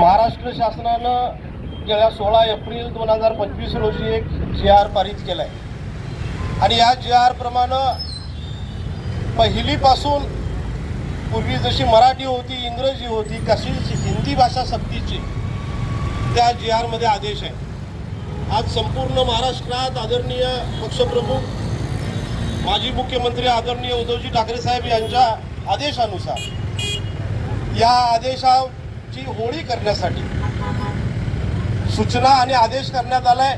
महाराष्ट्र शासनानं गेल्या सोळा एप्रिल दोन हजार पंचवीस रोजी एक जी आर पारित केला आहे आणि या जी आर प्रमाणे पहिलीपासून पूर्वी जशी मराठी होती इंग्रजी होती कशीची हिंदी भाषा सक्तीची त्या जी आरमध्ये आदेश आहे. आज संपूर्ण महाराष्ट्रात आदरणीय पक्षप्रमुख माजी मुख्यमंत्री आदरणीय उद्धवजी ठाकरे साहेब यांच्या आदेशानुसार या ची होळी करण्यासाठी. सूचना आणि आदेश करण्यात आलाय.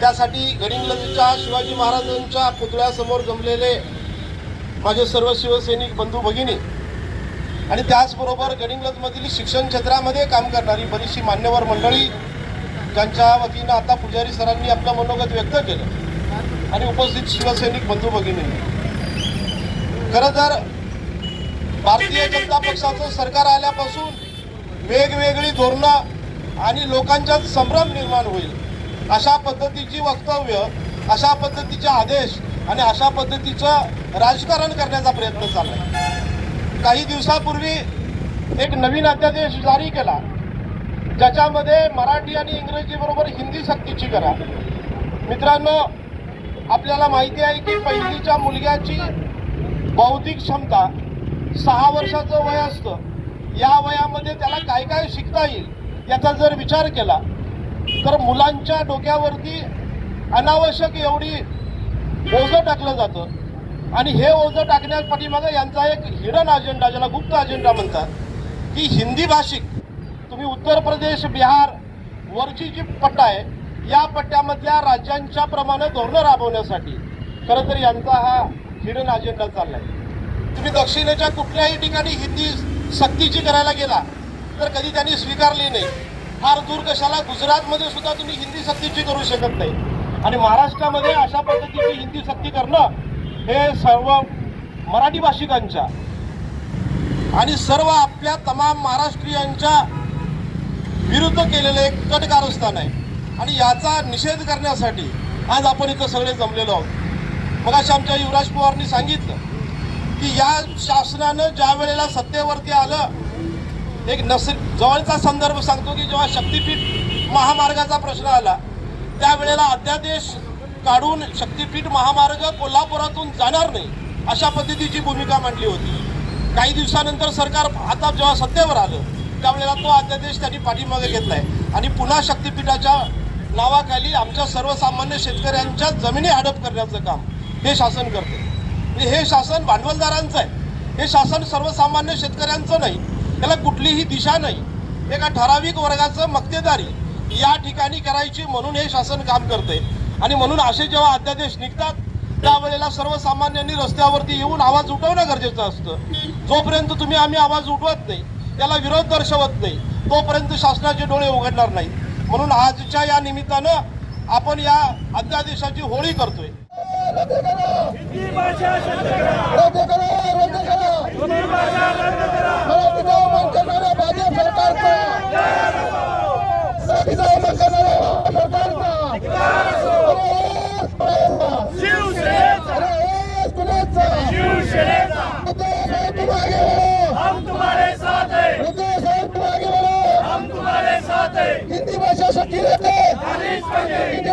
त्यासाठी गडिंग्लजच्या शिवाजी महाराजांच्या पुतळ्यासमोर जमलेले माझे सर्व शिवसैनिक बंधू भगिनी आणि त्याचबरोबर गडिंग्लजमधील शिक्षण क्षेत्रामध्ये काम करणारी बरीचशी मान्यवर मंडळी ज्यांच्या वतीनं आता पुजारी सरांनी आपलं मनोगत व्यक्त केलं आणि उपस्थित शिवसैनिक बंधू भगिनी. खरं तर भारतीय जनता पक्षाचं सरकार आल्यापासून वेगवेगळी धोरणं आणि लोकांच्यात संभ्रम निर्माण होईल. अशा पद्धतीची वक्तव्य अशा पद्धतीचे आदेश आणि अशा पद्धतीचं राजकारण करण्याचा प्रयत्न चाललाय. काही दिवसापूर्वी एक नवीन अध्यादेश जारी केला. ज्याच्यामध्ये मराठी आणि इंग्रजीबरोबर हिंदी सक्तीची करा. मित्रांनो आपल्याला माहिती आहे की पहिलीच्या मुलग्याची बौद्धिक क्षमता सहा वर्षाचं वय असतं. या वयामध्ये त्याला काय काय शिकता येईल याचा जर विचार केला तर मुलांच्या डोक्यावरती अनावश्यक एवढी ओझं टाकलं जातं. आणि हे ओझं टाकण्यास पाठीमागे यांचा एक हिडन अजेंडा ज्याला गुप्त अजेंडा म्हणतात की हिंदी भाषिक तुम्ही उत्तर प्रदेश बिहार वरची जी पट्टा आहे या पट्ट्यामधल्या राज्यांच्या प्रमाणे धोरणं राबवण्यासाठी खरं तर यांचा हा हिडन अजेंडा चाललाय. तुम्ही दक्षिणेच्या कुठल्याही ठिकाणी हिंदी सक्तीची करायला गेला तर कधी त्यांनी स्वीकारली नाही. फार दूर कशाला? गुजरातमध्ये सुद्धा तुम्ही हिंदी सक्तीची करू शकत नाही. आणि महाराष्ट्रामध्ये अशा पद्धतीची हिंदी सक्ती करणं हे सर्व मराठी भाषिकांच्या आणि सर्व आपल्या तमाम महाराष्ट्रीयांच्या विरुद्ध केलेलं एक कट कारस्थान आहे. आणि याचा निषेध करण्यासाठी आज आपण इथं सगळे जमलेलो आहोत. मग अशा आमच्या युवराज पवारनी सांगितलं की या शासनानं ज्या वेळेला सत्तेवरती आलं एक नस जवळचा संदर्भ सांगतो की जेव्हा शक्तीपीठ महामार्गाचा प्रश्न आला त्यावेळेला अध्यादेश काढून शक्तीपीठ महामार्ग कोल्हापुरातून जाणार नाही अशा पद्धतीची भूमिका मांडली होती. काही दिवसानंतर सरकार आता जेव्हा सत्तेवर आलं त्यावेळेला तो अध्यादेश त्यांनी पाठीमागे घेतलाय आणि पुन्हा शक्तीपीठाच्या नावाखाली आमच्या सर्वसामान्य शेतकऱ्यांच्या जमिनी हडप करण्याचं काम हे शासन करते हे शासन भांडवलदारांचं आहे. हे शासन सर्वसामान्य शेतकऱ्यांचं नाही. त्याला कुठलीही दिशा नाही. एका ठराविक वर्गाचं मक्तेदारी या ठिकाणी करायची म्हणून हे शासन काम करते आणि म्हणून असे जेव्हा अध्यादेश निघतात त्यावेळेला सर्वसामान्यांनी रस्त्यावरती येऊन आवाज उठवणं गरजेचं असतं. जोपर्यंत तुम्ही आम्ही आवाज उठवत नाही त्याला विरोध दर्शवत नाही तोपर्यंत शासनाचे डोळे उघडणार नाहीत. म्हणून आजच्या या निमित्तानं आपण या अध्यादेशाची होळी करतोय. हिंदी भाषा रद्द करा. हिंदी